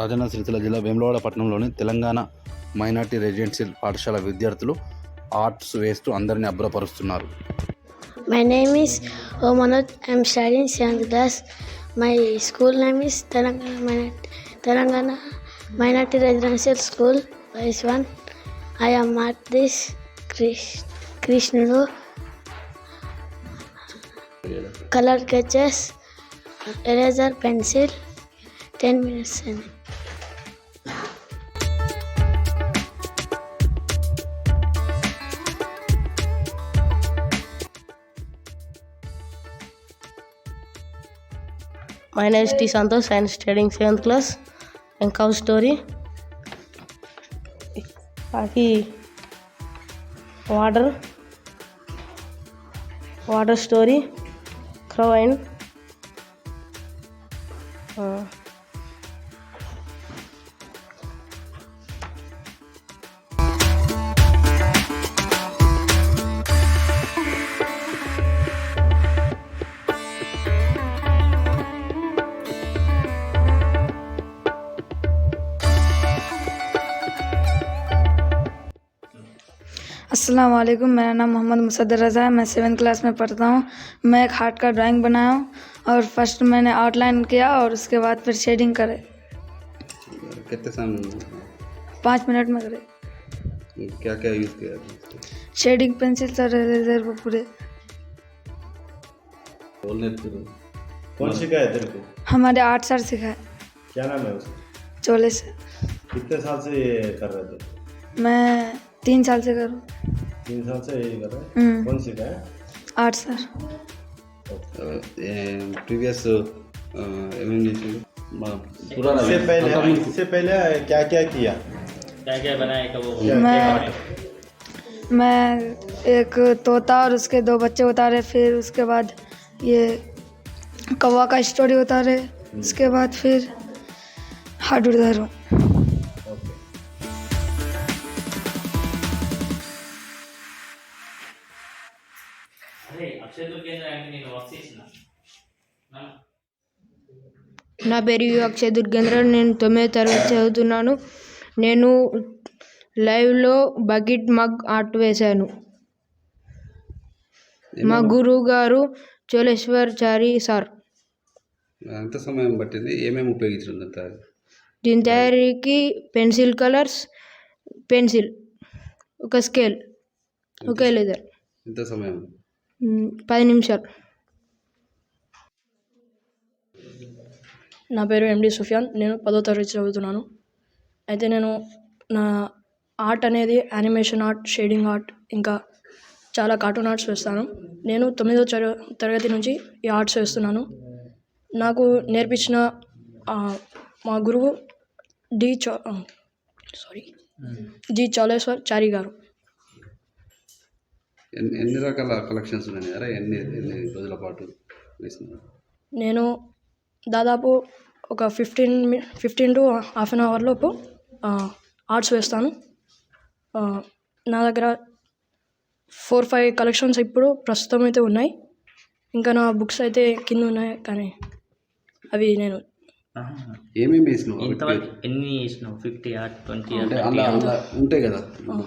రాజన్న సిరిసిల జిల్లా వేములవాడ పట్టణంలోని Telangana minority residential పాఠశాల విద్యార్థులు ఆర్ట్స్ వేస్తూ అందరిని అభ్రపరుస్తున్నారు my name is oh Manoj I'm starting seventh class my school name is Telangana minority Telangana minority residential school wise one I'm మార్దిస్ Krish కృష్ణుడు colour sketches eraser pencil ten minutes అండి My name is T. Santos. I am studying 7th class and cow story. Aki. Water. Water story. Crow and. Uh, अस्सलाम वालेकुम मेरा नाम मोहम्मद मुसद्दर रज़ा है। मैं seven class में पढ़ता हूँ। मैं एक हार्ट का ड्राइंग बनाया हूँ और फ़र्स्ट मैंने आउटलाइन किया और उसके बाद फिर शेडिंग करे। कितने समय पाँच मिनट में करे। क्या क्या यूज़ किया शेडिंग पेंसिल सर इरेजर वो पूरे। बोलने कौन सिखाया तेरे को? हमारे आर्ट सर सिखाए। क्या नाम है उसका चोले से। कितने साल से ये कर रहे थे? मैं तीन साल से करो। तीन साल से यही कर रहे हैं? हम्म। कौन सी है? आर्ट सर प्रीवियस पुराना इससे हाँ, पहले हाँ। इससे पहले क्या क्या किया? क्या क्या बनाया कब मैं मैं एक तोता और उसके दो बच्चे उतारे फिर उसके बाद ये कौवा का स्टोरी उतारे हम्म। उसके बाद फिर हार्ड उतारो నేను వర్క్ చేసిన. నా? పేరు యు అక్షయ్ దుర్గేంద్ర నేను తొమ్మిదో తరగతి చదువుతున్నాను. నేను లైవ్లో బకెట్ మగ్ ఆర్ట్ వేశాను. మా గురువు గారు చోళేశ్వరచారి సార్. ఎంత సమయం పట్టింది? ఏమేమి ఉపయోగించింది అంత? దీని తయారీకి పెన్సిల్ కలర్స్ పెన్సిల్ ఒక స్కేల్ ఒక లెదర్ ఎంత సమయం? పది నిమిషాలు. నా పేరు ఎండి సుఫియాన్. నేను పదో తరగతి చదువుతున్నాను. అయితే నేను నా ఆర్ట్ అనేది యానిమేషన్ ఆర్ట్ షేడింగ్ ఆర్ట్ ఇంకా చాలా కార్టూన్ ఆర్ట్స్ వేస్తాను. నేను తొమ్మిదో తరగతి నుంచి ఈ ఆర్ట్స్ వేస్తున్నాను. నాకు నేర్పించిన మా గురువు డి చౌ సారీ జి చౌలేశ్వర్ చారి గారు. ఎన్ని ఎన్ని రకాల కలెక్షన్స్ ఉన్నాయి? ఎన్ని ఎన్ని రోజుల పాటు వేసినారు? నేను దాదాపు ఒక fifteen fifteen to half an hour లోపు ఆర్ట్స్ వేస్తాను. నా దగ్గర ఫోర్ ఫైవ్ కలెక్షన్స్ ఇప్పుడు ప్రస్తుతం అయితే ఉన్నాయి. ఇంకా నా బుక్స్ అయితే కింద ఉన్నాయి కానీ అవి నేను ఏమేమి వేసినావు ఇంతవరకు ఎన్ని చేసినావు ఫిఫ్టీ ఆర్ ట్వంటీ అలా అలా ఉంటాయి కదా.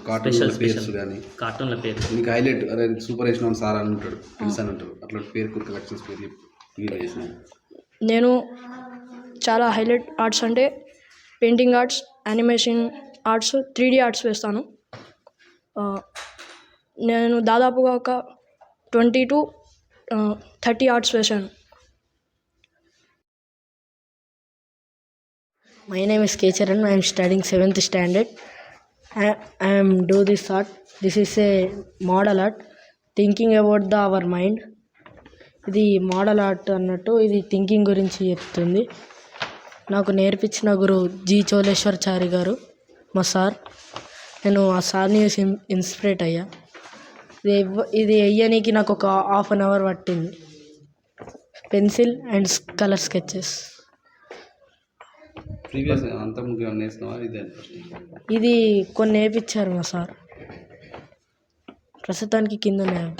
కార్టూన్ పేర్స్ కానీ కార్టూన్ల పేరు నీకు హైలైట్ అరే సూపర్ వేసిన సార్ అని ఉంటాడు తెలుసు అని అంటారు అట్లా పేరు కొన్ని కలెక్షన్స్ పేరు వేసిన నేను చాలా హైలైట్ ఆర్ట్స్ అంటే painting arts animation arts three D arts వేస్తాను. నేను దాదాపుగా ఒక ట్వంటీ టు థర్టీ ఆర్ట్స్ వేశాను my name is K. Charan. I studying seventh standard standard. I, I am do this art. This is thinking about the our mind ఇది model art అన్నట్టు ఇది thinking గురించి చెప్తుంది నాకు నేర్పించిన గురువు జి చోళేశ్వరచారి గారు మా సార్ నేను ఆ సార్ని చూసి ఇన్స్పిరేట్ అయ్యా ఇది ఇది వేయడానికి నాకు ఒక హాఫ్ అన్ అవర్ పట్టింది pencil and colour sketches previous అంత ముగ్గురు వేసినావా? ఇదే ఇది కొన్ని వేయించారు మా సార్. ప్రస్తుతానికి కింద ఉన్నాయి.